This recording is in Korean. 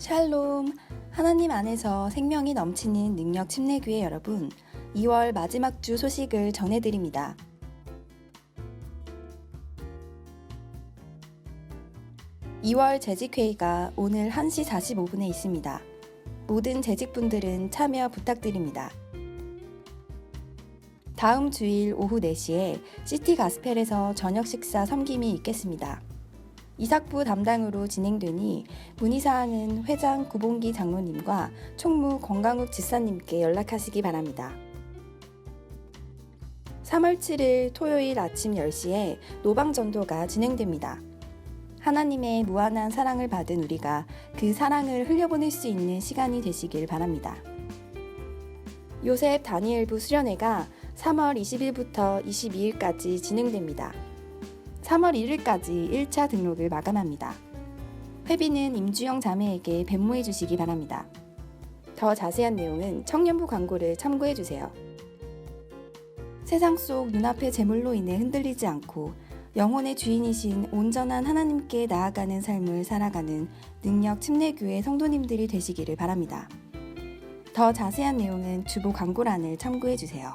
샬롬. 하나님 안에서 생명이 넘치는 능력 침례교회 여러분. 2월 마지막 주 소식을 전해드립니다. (2월) 재직회의가 오늘 1시 45분에 있습니다. 모든 재직분들은 참여 부탁드립니다. 다음 주일 오후 4시에 시티 가스펠에서 저녁 식사 섬김이 있겠습니다. 이삭부 담당으로 진행되니 문의사항은 회장 구봉기 장로님과 총무 권강욱 지사님께 연락하시기 바랍니다. 3월 7일 토요일 아침 10시에 노방전도가 진행됩니다. 하나님의 무한한 사랑을 받은 우리가 그 사랑을 흘려보낼 수 있는 시간이 되시길 바랍니다. 요셉 다니엘부 수련회가 3월 20일부터 22일까지 진행됩니다. 3월 1일까지 1차 등록을 마감합니다. 회비는 임주영 자매에게 변모해 주시기 바랍니다. 더 자세한 내용은 청년부 광고를 참고해 주세요. 세상 속 눈앞의 재물로 인해 흔들리지 않고 영혼의 주인이신 온전한 하나님께 나아가는 삶을 살아가는 능력 침례교회 성도님들이 되시기를 바랍니다. 더 자세한 내용은 주보 광고란을 참고해 주세요.